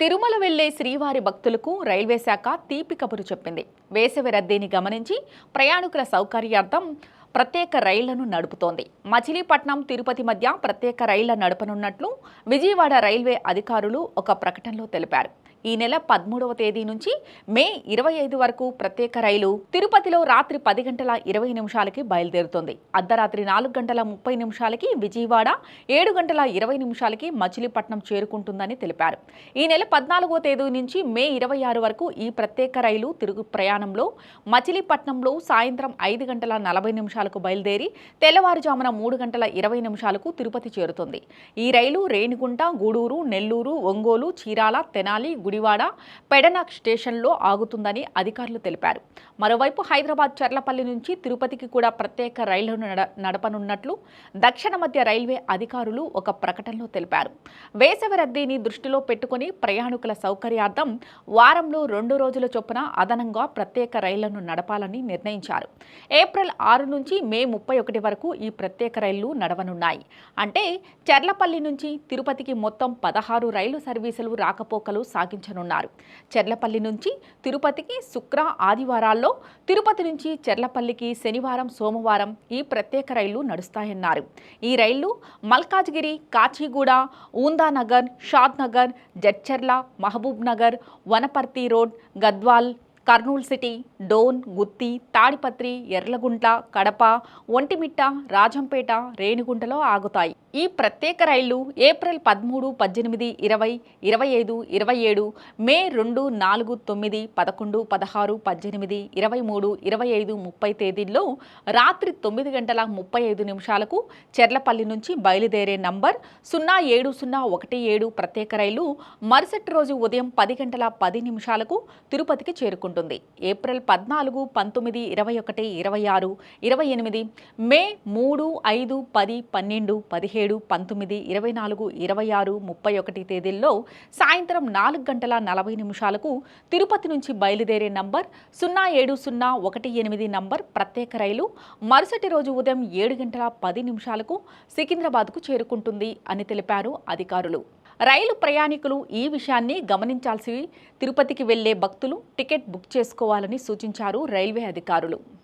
తిరుమల వెళ్ళే శ్రీవారి భక్తులకు రైల్వే శాఖ తీపి కబురు చెప్పింది. వేసవి రద్దీని గమనించి ప్రయాణికుల సౌకర్యార్థం ప్రత్యేక రైళ్ళను నడుపుతోంది. మచిలీపట్నం తిరుపతి మధ్య ప్రత్యేక రైళ్ళ నడపనున్నట్లు విజయవాడ రైల్వే అధికారులు ఒక ప్రకటనలో తెలిపారు. ఈ నెల పదమూడవ తేదీ నుంచి మే ఇరవై ఐదు వరకు ప్రత్యేక రైలు తిరుపతిలో రాత్రి పది గంటల ఇరవై నిమిషాలకి బయలుదేరుతుంది. అర్ధరాత్రి నాలుగు గంటల ముప్పై నిమిషాలకి విజయవాడ ఏడు గంటల ఇరవై నిమిషాలకి మచిలీపట్నం చేరుకుంటుందని తెలిపారు. ఈ నెల పద్నాలుగో తేదీ నుంచి మే ఇరవై ఆరు వరకు ఈ ప్రత్యేక రైలు తిరుగు ప్రయాణంలో మచిలీపట్నంలో సాయంత్రం ఐదు గంటల నలభై నిమిషాలకు బయలుదేరి తెల్లవారుజామున మూడు గంటల ఇరవై నిమిషాలకు తిరుపతి చేరుతుంది. ఈ రైలు రేణిగుంట గూడూరు నెల్లూరు ఒంగోలు చీరాల తెనాలి గుడి గుడివాడ పెడనాక్ స్టేషన్లో ఆగుతుందని అధికారులు తెలిపారు. మరోవైపు హైదరాబాద్ చర్లపల్లి నుంచి తిరుపతికి కూడా ప్రత్యేక రైళ్ళను నడ నడపనున్నట్లు దక్షిణ మధ్య రైల్వే అధికారులు ఒక ప్రకటనలో తెలిపారు. వేసవి రద్దీని దృష్టిలో పెట్టుకుని ప్రయాణికుల సౌకర్యార్థం వారంలో రెండు రోజుల చొప్పున అదనంగా ప్రత్యేక రైళ్ళను నడపాలని నిర్ణయించారు. ఏప్రిల్ ఆరు నుంచి మే ముప్పై ఒకటి వరకు ఈ ప్రత్యేక రైళ్ళు నడవనున్నాయి. అంటే చెర్లపల్లి నుంచి తిరుపతికి మొత్తం పదహారు రైలు సర్వీసులు రాకపోకలు సాగించనున్నారు చెర్లపల్లి నుంచి తిరుపతికి శుక్ర ఆదివారాల్లో తిరుపతి నుంచి చెర్లపల్లికి శనివారం సోమవారం ఈ ప్రత్యేక రైళ్ళు నడుస్తాయన్నారు. ఈ రైళ్ళు Malkajgiri Kacheguda Umdanagar Shadnagar Jadcherla Mahabub Nagar Wanaparthy road Gadwal Kurnool city Dhone Gooty Tadipatri Yerraguntla Kadapa Ontimitta Rajampet రేణిగుంటలో ఆగుతాయి. ఈ ప్రత్యేక రైళ్ళు ఏప్రిల్ పదమూడు పద్దెనిమిది ఇరవై ఇరవై ఐదు ఇరవై ఏడు మే రెండు నాలుగు తొమ్మిది పదకొండు పదహారు పద్దెనిమిది ఇరవై మూడు ఇరవై ఐదు ముప్పై తేదీల్లో రాత్రి తొమ్మిది గంటల ముప్పై ఐదు నిమిషాలకు చెర్లపల్లి నుంచి బయలుదేరే నంబర్ సున్నా ఏడు సున్నా ఒకటి ఏడు ప్రత్యేక రైలు మరుసటి రోజు ఉదయం పది గంటల పది నిమిషాలకు తిరుపతికి చేరుకుంటుంది. ఉంటుంది. ఏప్రిల్ పద్నాలుగు పంతొమ్మిది ఇరవై ఒకటి ఇరవై ఆరు ఇరవై ఎనిమిది మే మూడు ఐదు పది పన్నెండు పదిహేడు పంతొమ్మిది ఇరవై నాలుగు ఇరవై ఆరు ముప్పై ఒకటి తేదీల్లో సాయంత్రం నాలుగు గంటల నలభై నిమిషాలకు తిరుపతి నుంచి బయలుదేరే నంబర్ సున్నా ఏడు సున్నా ఒకటి ఎనిమిది నంబర్ ప్రత్యేక రైలు. మరుసటి రోజు ఉదయం ఏడు గంటల పది నిమిషాలకు సికింద్రాబాద్కు చేరుకుంటుంది అని తెలిపారు అధికారులు. రైలు ప్రయాణికులు ఈ విషయాన్ని గమనించాల్సి తిరుపతికి వెళ్ళే భక్తులు టికెట్ బుక్ చేసుకోవాలని సూచించారు రైల్వే అధికారులు.